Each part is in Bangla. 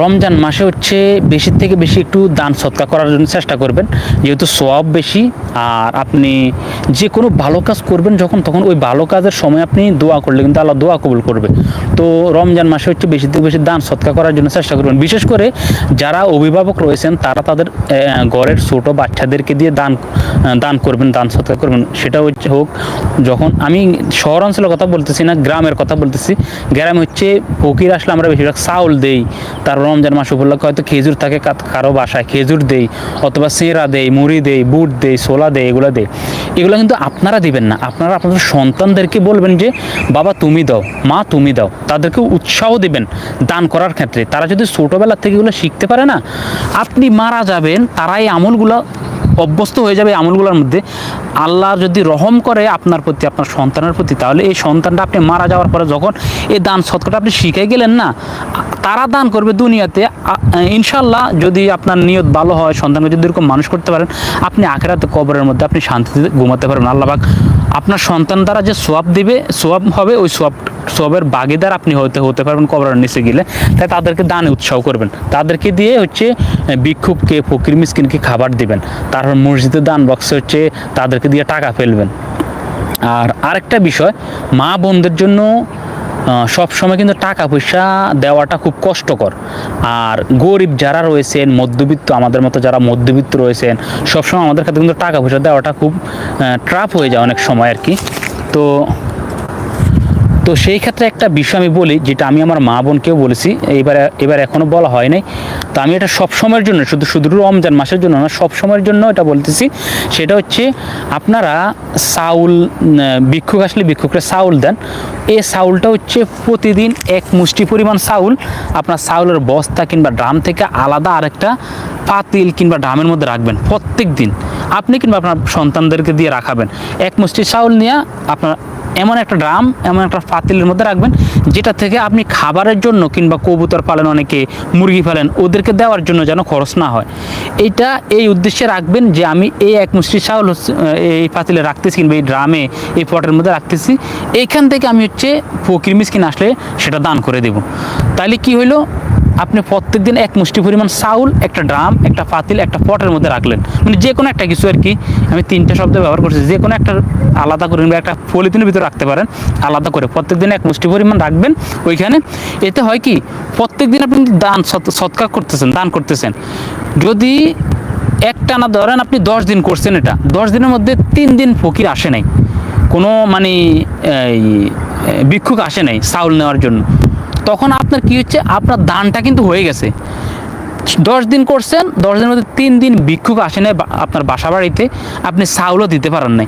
রমজান মাসে হচ্ছে বেশি থেকে বেশি একটু দান সৎকা করার জন্য চেষ্টা করবেন। যেহেতু সব বেশি, আর আপনি যে কোনো ভালো কাজ করবেন যখন, তখন ওই ভালো কাজের সময় আপনি দোয়া করলে কিন্তু আল্লাহ দোয়া কবুল করবে। তো রমজান মাসে হচ্ছে বেশি থেকে বেশি দান সৎকা করার জন্য চেষ্টা করবেন। বিশেষ করে যারা অভিভাবক রয়েছেন, তারা তাদের ঘরের ছোট বাচ্চাদেরকে দিয়ে দান দান করবেন, দান সৎকার করবেন। সেটা হচ্ছে হোক, যখন আমি শহর অঞ্চলের কথা বলতেছি না, গ্রামের কথা বলতেছি, গ্রামে হচ্ছে ফকির আসলে আমরা বেশিরভাগ চাউল দেই। তার রমজান মাস উপলক্ষে হয়তো খেজুর থাকে কারও বাসায় খেজুর দেই অথবা সেরা দেই, মুড়ি দেই, বুট দেই, ছোলা দেয় এগুলো দেয় এগুলো কিন্তু আপনারা দিবেন না। আপনারা আপনাদের সন্তানদেরকে বলবেন যে, বাবা, তুমি দাও, মা, তুমি দাও। তাদেরকে উৎসাহ দেবেন দান করার ক্ষেত্রে। তারা যদি ছোটোবেলা থেকে এগুলো শিখতে পারে না, আপনি মারা যাবেন তারা এই আমলগুলো অভ্যস্ত হয়ে যাবে আমলগুলোর মধ্যে, আল্লাহ যদি রহম করে আপনার প্রতি, আপনার সন্তানের প্রতি, তাহলে এই সন্তানটা আপনি মারা যাওয়ার পরে যখন এই দান সৎকারটা আপনি শিখে গেলেন না, তারা দান করবে দুনিয়াতে ইনশাল্লাহ যদি আপনার নিয়ত ভালো হয়, সন্তানকে যদি এরকম মানুষ করতে পারেন, আপনি আখেরাতে কবরের মধ্যে আপনি শান্তিতে ঘুমাতে পারবেন। আল্লাহবাক আপনার সন্তান দ্বারা যে সোয়াব দিবে, সোয়াব হবে, ওই সোয়াব সবের বাগিদার আপনি হতে হতে পারবেন কবরের নিচে গেলে। তাই তাদেরকে দানে, উৎসাহ করবেন। তাদেরকে দিয়ে হচ্ছে বিক্ষোভকে ফকির মিসকিনকে খাবার দিবেন। তারপর মসজিদে দান বক্সে হচ্ছে তাদেরকে দিয়ে টাকা ফেলবেন। আর আরেকটা বিষয়, মা বোনদের জন্য সব সময় কিন্তু টাকা পয়সা দেওয়াটা খুব কষ্টকর। আর গরিব যারা রয়েছেন, মধ্যবিত্ত, আমাদের মতো যারা মধ্যবিত্ত রয়েছেন, সবসময় আমাদের কাছে কিন্তু টাকা পয়সা দেওয়াটা খুব ট্রাপ হয়ে যায় অনেক সময় আর কি। তো তো সেই ক্ষেত্রে একটা বিষয় আমি বলি যেটা আমি আমার মা বোনকেও বলেছি এবার এবার এখনও বলা হয় নাই। তো আমি এটা সব সময়ের জন্য শুধু শুধু রমজান মাসের জন্য না সব সময়ের জন্য এটা বলতেছি। সেটা হচ্ছে আপনারা চাউল উম, ভিক্ষুক আসলে ভিক্ষুকরা চাউল দেন। এই চাউলটা হচ্ছে প্রতিদিন এক মুষ্টি পরিমাণ চাউল। আপনার চাউলের বস্তা কিংবা ড্রাম থেকে আলাদা আরেকটা পাতিল কিংবা ড্রামের মধ্যে রাখবেন প্রত্যেক দিন। আপনি কিংবা আপনার সন্তানদেরকে দিয়ে রাখাবেন। এক মুষ্টি চাউল নিয়ে আপনার এমন একটা ড্রাম, এমন একটা পাতিলের মধ্যে রাখবেন, যেটা থেকে আপনি খাবারের জন্য কিংবা কবুতর পালেন, অনেকে মুরগি পালেন ওদেরকে দেওয়ার জন্য যেন খরচ না হয়। এটা এই উদ্দেশ্যে রাখবেন যে আমি এই এক মুষ্টি চাউল এই পাতিলে রাখতেছি কিংবা এই ড্রামে, এই পটের মধ্যে রাখতেছি। এইখান থেকে আমি হচ্ছে ফকির মিসকিন আসলে সেটা দান করে দেব। তাহলে কি হইল? আপনি প্রত্যেক দিন এক মুষ্টি পরিমাণ চাউল, একটা ড্রাম, একটা পাতিল, একটা পটের মধ্যে রাখলেন। মানে যে কোনো একটা কিছু আর কি, আমি তিনটে শব্দ ব্যবহার করছি। যে কোনো একটা আলাদা করে একটা পলিথিনের ভিতরে রাখতে পারেন, আলাদা করে। প্রত্যেক দিন এক মুষ্টি পরিমাণ রাখবেন ওইখানে। এতে হয় কি প্রত্যেক দিন আপনি দান সৎকার করতেছেন, দান করতেছেন, যদি একটা না ধরেন আপনি দশ দিন করছেন এটা, দশ দিনের মধ্যে তিন দিন ফকির আসে নাই। কোনো মানে ভিক্ষুক আসে নাই চাউল নেওয়ার জন্য। তখন আপনার কি হচ্ছে? আপনার দানটা কিন্তু হয়ে গেছে। দশ দিন করছেন, দশ দিনের মধ্যে তিন দিন ভিক্ষুক আসে বা- আপনার বাসা বাড়িতে, আপনি চাউলও দিতে পারেন নাই।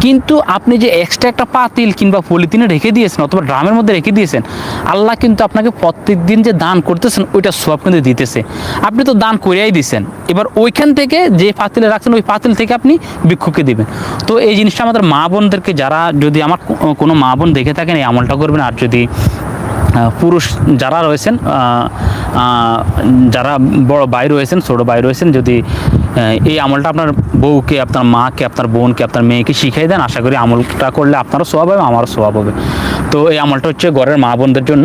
কিন্তু আপনি যে এক্সট্রা একটা পাতিল কিংবা পলিথিনে রেখে দিয়েছেন অথবা ড্রামের মধ্যে রেখে দিয়েছেন, আল্লাহ কিন্তু আপনাকে প্রত্যেক দিন যে দান করতেছেন, ওইটা সব কিন্তু দিতেছে। আপনি তো দান করিয়াই দিছেন। এবার ওইখান থেকে যে পাতিলে রাখছেন, ওই পাতিল থেকে আপনি ভিক্ষুককে দিবেন। তো এই জিনিসটা আমাদের মা বোনদেরকে, যারা যদি আমার কোনো মা বোন দেখে থাকেন, এই আমলটা করবেন। আর যদি পুরুষ যারা রয়েছেন যারা বড় ভাই রয়েছেন, ছোটো ভাই রয়েছেন, যদি এই আমলটা আপনার বউকে, আপনার মাকে, আপনার বোনকে, আপনার মেয়েকে শিখিয়ে দেন, আশা করি আমলটা করলে আপনারও স্বভাব হবে, আমারও স্বভাব হবে। তো এই আমলটা হচ্ছে ঘরের মা বোনদের জন্য।